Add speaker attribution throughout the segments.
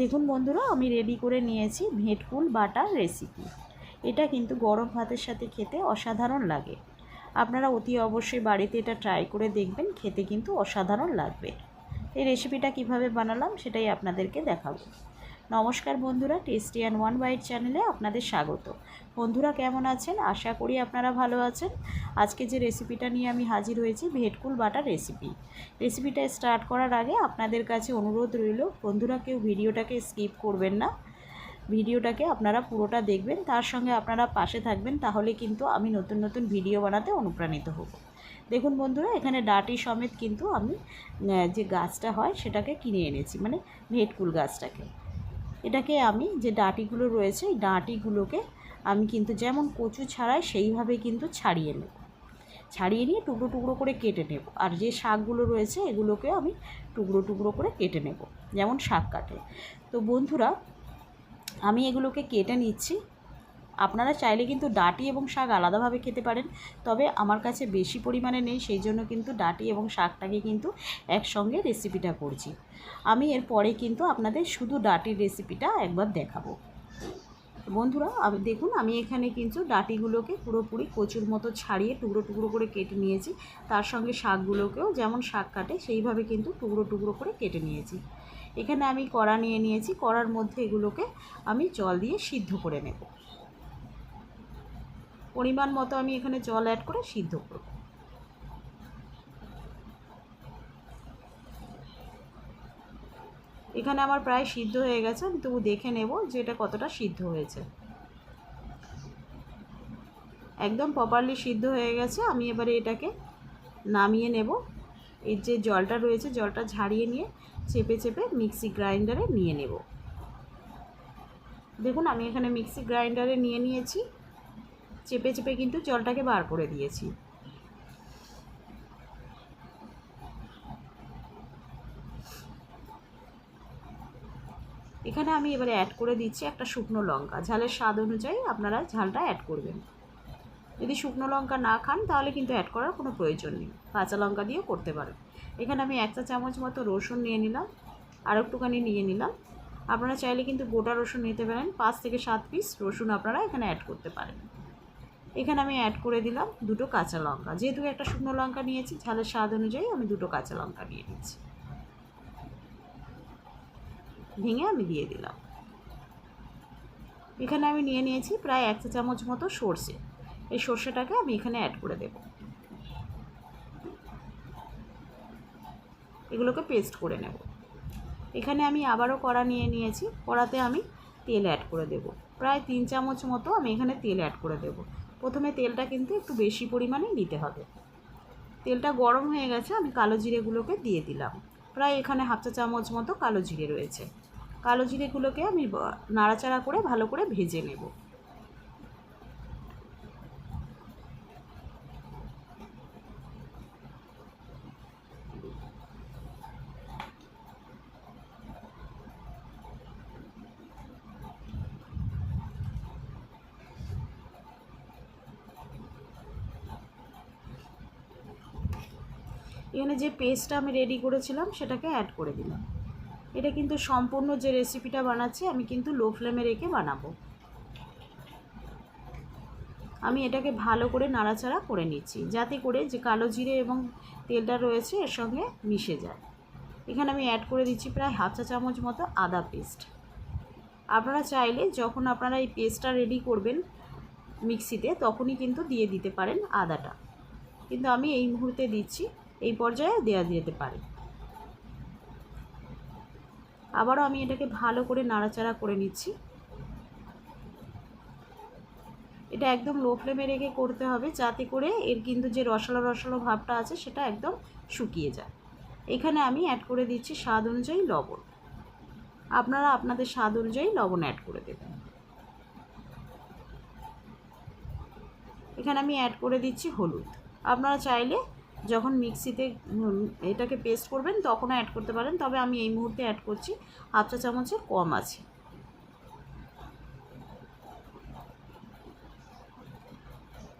Speaker 1: দেখুন বন্ধুরা, আমি রেডি করে নিয়েছি ভেটকুল বাটার রেসিপি এটা কিন্তু গরম ভাতের সাথে খেতে অসাধারণ লাগে। আপনারা অতি অবশ্যই বাড়িতে এটা ট্রাই করে দেখবেন, খেতে কিন্তু অসাধারণ লাগবে। এই রেসিপিটা কীভাবে বানালাম, সেটাই আপনাদেরকে দেখাবো। নমস্কার বন্ধুরা টেস্টি অ্যান্ড ওয়ান বাইট চ্যানেলে আপনাদের স্বাগত। বন্ধুরা কেমন আছেন? আশা করি আপনারা ভালো আছেন। আজকে যে রেসিপিটা নিয়ে আমি হাজির হয়েছি, ভেটকুল বাটার রেসিপি রেসিপিটা স্টার্ট করার আগে আপনাদের কাছে অনুরোধ রইল, বন্ধুরা কেউ ভিডিওটাকে স্কিপ করবেন না। ভিডিওটাকে আপনারা পুরোটা দেখবেন, তার সঙ্গে আপনারা পাশে থাকবেন, তাহলে কিন্তু আমি নতুন নতুন ভিডিও বানাতে অনুপ্রাণিত হব। দেখুন বন্ধুরা, এখানে ডাটি সমেত কিন্তু আমি যে গাছটা হয়, সেটাকে কিনে এনেছি মানে ভেটকুল গাছটাকে। এটাকে আমি যে ডাঁটিগুলো রয়েছে, এই ডাঁটিগুলোকে আমি কিন্তু যেমন কচু ছাড়াই সেইভাবে কিন্তু ছাড়িয়ে নেব। ছাড়িয়ে নিয়ে টুকরো টুকরো করে কেটে নেব। আর যে শাকগুলো রয়েছে, এগুলোকে আমি টুকরো টুকরো করে কেটে নেব। যেমন শাক কাটে। তো বন্ধুরা, আমি এগুলোকে কেটে নিচ্ছি। আপনারা চাইলে কিন্তু ডাঁটি এবং শাক আলাদাভাবে খেতে পারেন, তবে আমার কাছে বেশি পরিমাণে নেই, সেই জন্য কিন্তু ডাঁটি এবং শাকটাকে কিন্তু একসঙ্গে রেসিপিটা করছি। আমি এর পরে কিন্তু আপনাদের শুধু ডাঁটির রেসিপিটা একবার দেখাবো। বন্ধুরা দেখুন, আমি এখানে কিন্তু ডাঁটিগুলোকে পুরোপুরি কচুর মতো ছাড়িয়ে টুকরো টুকরো করে কেটে নিয়েছি। তার সঙ্গে শাকগুলোকেও যেমন শাক কাটে, সেইভাবে কিন্তু টুকরো টুকরো করে কেটে নিয়েছি। এখানে আমি কড়া নিয়ে নিয়েছি, কড়ার মধ্যে এগুলোকে আমি জল দিয়ে সিদ্ধ করে নেব। পরিমাণ মতো আমি এখানে জল অ্যাড করে সিদ্ধ করব। এখানে আমার প্রায় সিদ্ধ হয়ে গেছে, আমি তবু দেখে নেব যে এটা কতটা সিদ্ধ হয়েছে। একদম প্রপারলি সিদ্ধ হয়ে গেছে, আমি এবারে এটাকে নামিয়ে নেব। এর যে জলটা রয়েছে, জলটা ঝাড়িয়ে নিয়ে চেপে চেপে মিক্সি গ্রাইন্ডারে নিয়ে নেব। দেখুন, আমি এখানে মিক্সি গ্রাইন্ডারে নিয়ে নিয়েছি। চেপে চেপে কিন্তু জলটাকে বার করে দিয়েছি। এখানে আমি এবারে অ্যাড করে দিচ্ছি একটা শুকনো লঙ্কা। ঝালের স্বাদ অনুযায়ী আপনারা ঝালটা অ্যাড করবেন। যদি শুকনো লঙ্কা না খান, তাহলে কিন্তু অ্যাড করার কোনো প্রয়োজন নেই। কাঁচা লঙ্কা দিয়েও করতে পারেন। এখানে আমি এক চা চামচ মতো রসুন নিয়ে নিলাম, আর একটুখানি নিয়ে নিলাম। আপনারা চাইলে কিন্তু গোটা রসুন নিতে পারেন। পাঁচ থেকে সাত পিস রসুন আপনারা এখানে অ্যাড করতে পারেন। এখানে আমি অ্যাড করে দিলাম দুটো কাঁচা লঙ্কা। যেহেতু একটা শুকনো লঙ্কা নিয়েছি, ঝালের স্বাদ অনুযায়ী আমি দুটো কাঁচা লঙ্কা নিয়ে নিচ্ছি ভেঙে আমি দিয়ে দিলাম। এখানে আমি নিয়ে নিয়েছি প্রায় এক চা চামচ মতো সর্ষে। এই সর্ষেটাকে আমি এখানে অ্যাড করে দেব। এগুলোকে পেস্ট করে নেব। এখানে আমি আবারও কড়া নিয়ে নিয়েছি। কড়াতে আমি তেল অ্যাড করে দেব। প্রায় তিন চামচ মতো আমি এখানে তেল অ্যাড করে দেব। প্রথমে তেলটা কিন্তু একটু বেশি পরিমাণে দিতে হবে। তেলটা গরম হয়ে গেছে, আমি কালো জিরেগুলোকে দিয়ে দিলাম। প্রায় এখানে হাফ চা চামচ মতো কালো জিরে রয়েছে। কালো জিরেগুলোকে আমি নাড়াচাড়া করে ভালো করে ভেজে নেব। এখানে যে পেস্টটা আমি রেডি করেছিলাম, সেটাকে অ্যাড করে দিলাম। এটা কিন্তু সম্পূর্ণ যে রেসিপিটা বানাচ্ছি, আমি কিন্তু লো ফ্লেমে রেখে বানাবো। আমি এটাকে ভালো করে নাড়াচাড়া করে নিচ্ছি, যাতে করে যে কালো জিরে এবং তেলটা রয়েছে, এর সঙ্গে মিশে যায়। এখানে আমি অ্যাড করে দিচ্ছি প্রায় হাফ চা চামচ মতো আদা পেস্ট আপনারা চাইলে যখন আপনারা এই পেস্টটা রেডি করবেন মিক্সিতে তখনই কিন্তু দিয়ে দিতে পারেন আদাটা। কিন্তু আমি এই মুহূর্তে দিচ্ছি এই পর্যায়ে দেওয়া যেতে পারে। আবারও আমি এটাকে ভালো করে নাড়াচাড়া করে নিচ্ছি। এটা একদম লো ফ্লেমে রেখে করতে হবে যাতে করে এর কিন্তু যে রসালো রসালো ভাবটা আছে সেটা একদম শুকিয়ে যায়। এখানে আমি অ্যাড করে দিচ্ছি স্বাদ অনুযায়ী লবণ। আপনারা আপনাদের স্বাদ অনুযায়ী লবণ অ্যাড করে দেবেন। এখানে আমি অ্যাড করে দিচ্ছি হলুদ। আপনারা চাইলে যখন মিক্সিতে এটাকে পেস্ট করবেন তখনও অ্যাড করতে পারেন। তবে আমি এই মুহূর্তে অ্যাড করছি, হাফ চা চামচের কম আছে।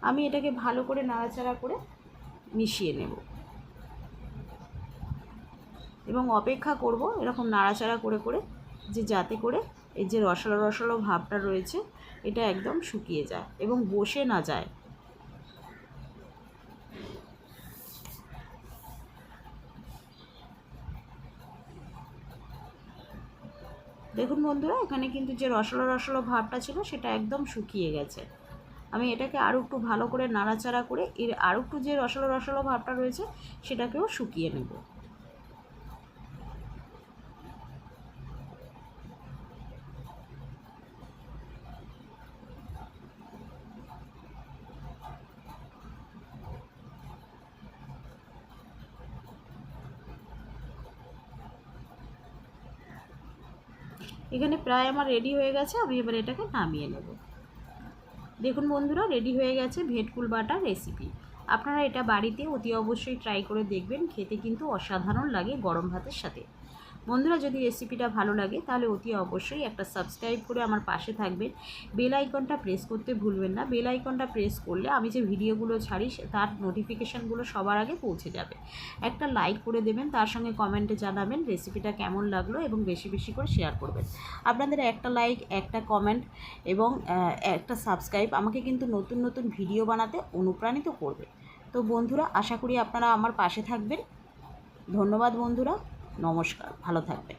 Speaker 1: আমি এটাকে ভালো করে নাড়াচাড়া করে মিশিয়ে নেব। এবং অপেক্ষা করব এরকম নাড়াচাড়া করে করে যে যাতে করে এই যে রসালো রসালো ভাবটা রয়েছে, এটা একদম শুকিয়ে যায় এবং বসে না যায়। দেখুন বন্ধুরা, এখানে কিন্তু যে রসলো রসলো ভাবটা ছিল, সেটা একদম শুকিয়ে গেছে। আমি এটাকে আরও একটু ভালো করে নাড়াচাড়া করে, এর আরও একটু যে রসলো রসলো ভাবটা রয়েছে, সেটাকেও শুকিয়ে নেব। এখানে প্রায় আমার রেডি হয়ে গেছে, আমি এবার এটাকে নামিয়ে নেব। দেখুন বন্ধুরা রেডি হয়ে গেছে ভেটকুল বাটার রেসিপি আপনারা এটা বাড়িতে অতি অবশ্যই ট্রাই করে দেখবেন, খেতে কিন্তু অসাধারণ লাগে গরম ভাতের সাথে। বন্ধুরা, যদি রেসিপিটা ভালো লাগে, তাহলে অতি অবশ্যই একটা সাবস্ক্রাইব করে আমার পাশে থাকবেন। বেল আইকনটা প্রেস করতে ভুলবেন না। বেল আইকনটা প্রেস করলে আমি যে ভিডিওগুলো ছাড়ি তার নোটিফিকেশানগুলো সবার আগে পৌঁছে যাবে। একটা লাইক করে দেবেন, তার সঙ্গে কমেন্টে জানাবেন রেসিপিটা কেমন লাগল এবং বেশি বেশি করে শেয়ার করবেন। আপনাদের একটা লাইক একটা কমেন্ট এবং একটা সাবস্ক্রাইব আমাকে কিন্তু নতুন নতুন ভিডিও বানাতে অনুপ্রাণিত করবে। তো বন্ধুরা, আশা করি আপনারা আমার পাশে থাকবেন। ধন্যবাদ বন্ধুরা। নমস্কার ভালো থাকবেন।